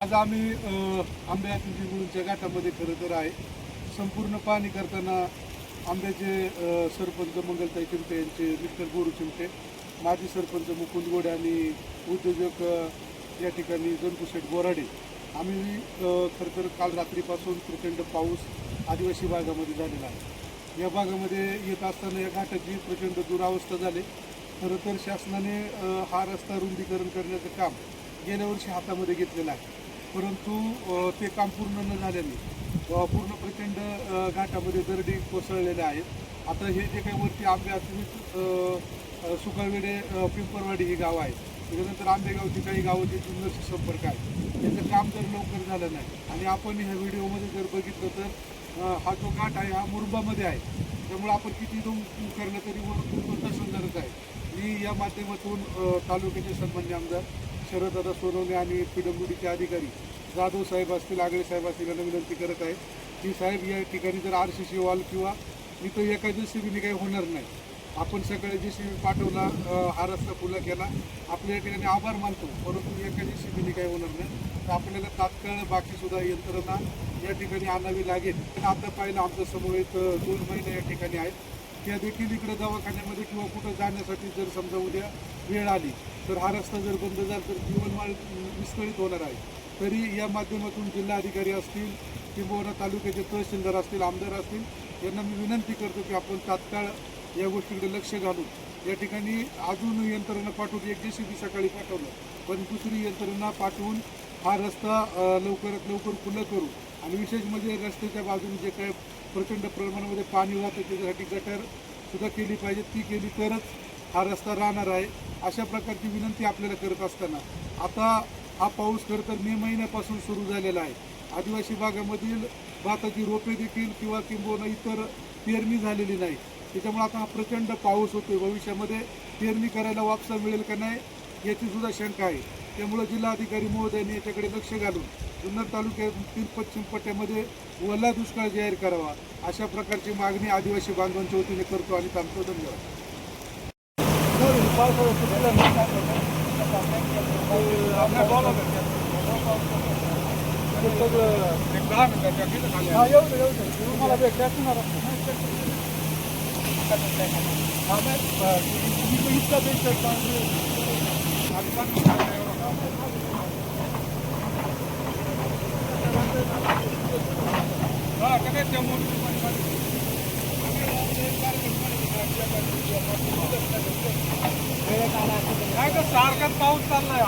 आज आम्ही अ, आंब्याच्या चिंचवडच्या घाटामध्ये खरं तर आहे. संपूर्ण पाहणी करताना आंब्याचे सरपंच मंगलताई चिमटे यांचे मिस्टर गोरू चिमटे माजी सरपंच मुकुंद गोडे आणि उद्योजक या ठिकाणी जंतुशेठ बोराडे आम्ही खरं तर काल रात्रीपासून प्रचंड पाऊस आदिवासी भागामध्ये झालेला आहे. या भागामध्ये येत असताना या घाटाची प्रचंड दुरावस्था झाली. खरं तर शासनाने हा रस्ता रुंदीकरण करण्याचं काम गेल्या वर्षी हातामध्ये घेतलेलं आहे. परंतु ते काम पूर्ण न झाल्याने पूर्ण प्रचंड घाटामध्ये दरडी कोसळलेले आहेत. आता हे जे काही वरती आंबे अतिरिक्त सुकाळवेडे पिंपरवाडी ही गावं आहेत. त्याच्यानंतर आंबेगावची काही गावं जे जुन्नरशी संपर्क आहे त्याचं काम जर लवकर झालं नाही आणि आपण ह्या व्हिडिओमध्ये जर बघितलं तर हा जो घाट आहे हा मुरबामध्ये आहे. त्यामुळे आपण किती दोन करणं तरी वरून तसंच आहे. मी या माध्यमातून तालुक्याचे सन्मान्य आमदार शरददादा सोनवणे आणि पी डब्ल्यू डीचे अधिकारी जाधव साहेब असतील आगळे साहेब असतील यांना विनंती करत आहे की साहेब या ठिकाणी जर आर सी सी वॉल किंवा इथं एका जेसीबीने काही होणार नाही. आपण सकाळी जेसीबी पाठवला हा रस्ता खुला केला आपल्या या ठिकाणी आभार मानतो परंतु एका जेसीबीने काही होणार नाही. तर आपल्याला तात्काळ बाकीसुद्धा यंत्रणा या ठिकाणी आणावी लागेल. आता पाहिलं आमच्यासमोर दोन महिने या ठिकाणी आहेत. त्या देखील इकडे दवाखान्यामध्ये किंवा कुठं जाण्यासाठी जर समजा उद्या वेळ आली तर हा रस्ता जर बंद झाला तर जीवनमाळ विस्कळीत होणार आहे. तरी या माध्यमातून जिल्हाधिकारी असतील किंवा तालुक्याचे तहसीलदार असतील आमदार असतील यांना मी विनंती करतो की आपण तात्काळ या गोष्टीकडे लक्ष घालून या ठिकाणी अजून यंत्रणा पाठवून एक जेसीबी सकाळी पाठवलं पण दुसरी यंत्रणा पाठवून हा रस्ता लवकरात लवकर खुलं करू. आणि विशेष म्हणजे रस्त्याच्या बाजूने जे काय प्रचंड प्रमाणामध्ये पाणी वाहतं त्याच्यासाठी गटर सुद्धा केली पाहिजे ती केली तरच हा रस्ता राहणार आहे. अशा प्रकारची विनंती आपल्याला करत असताना. आता हा पाऊस खरं तर मे महिन्यापासून सुरू झालेला आहे. आदिवासी भागामधील भाताची रोपे देखील किंवा किंबहुना इतर पेरणी झालेली नाही. त्याच्यामुळे आता हा प्रचंड पाऊस होतोय. भविष्यामध्ये पेरणी करायला वापसा मिळेल का नाही याची सुद्धा शंका आहे. त्यामुळं जिल्हाधिकारी महोदयांनी याच्याकडे लक्ष घालून जुन्नर तालुक्यातील पश्चिम पट्ट्यामध्ये ओला दुष्काळ जाहीर करावा अशा प्रकारची मागणी आदिवासी बांधवांच्या वतीने करतो आणि थांबतो. धन्यवाद. सारखाच पाऊस चाललाय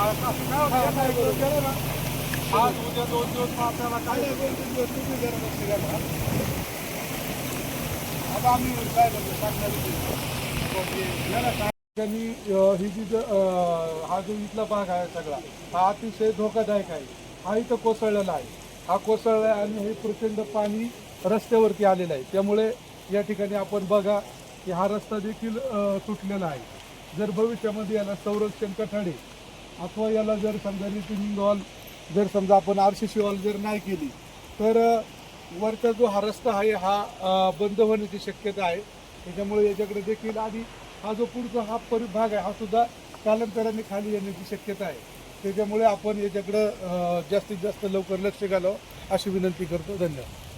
आज उद्या दोन दिवस आपल्याला काय आता आम्ही काय करतो त्यांनी ही जी हा जो इथला भाग आहे सगळा हा अतिशय धोकादायक आहे. हा इथं कोसळलेला आहे हा कोसळला आहे आणि हे प्रचंड पाणी रस्त्यावरती आलेलं आहे. त्यामुळे या ठिकाणी आपण बघा की हा रस्ता देखील तुटलेला आहे. जर भविष्यामध्ये याला संरक्षण कठाडे अथवा याला जर समजा रिटिनिंग हॉल जर समजा आपण आर सी सी वॉल जर नाही केली तर वरचा जो हा रस्ता आहे हा बंद होण्याची शक्यता आहे. त्याच्यामुळे याच्याकडे देखील आधी हा जो पुढचा हा परिभाग आहे हा सुद्धा कालांतराने खाली येण्याची शक्यता आहे. त्याच्यामुळे आपण याच्याकडं जास्तीत जास्त लवकर लक्ष घालावं अशी विनंती करतो. धन्यवाद.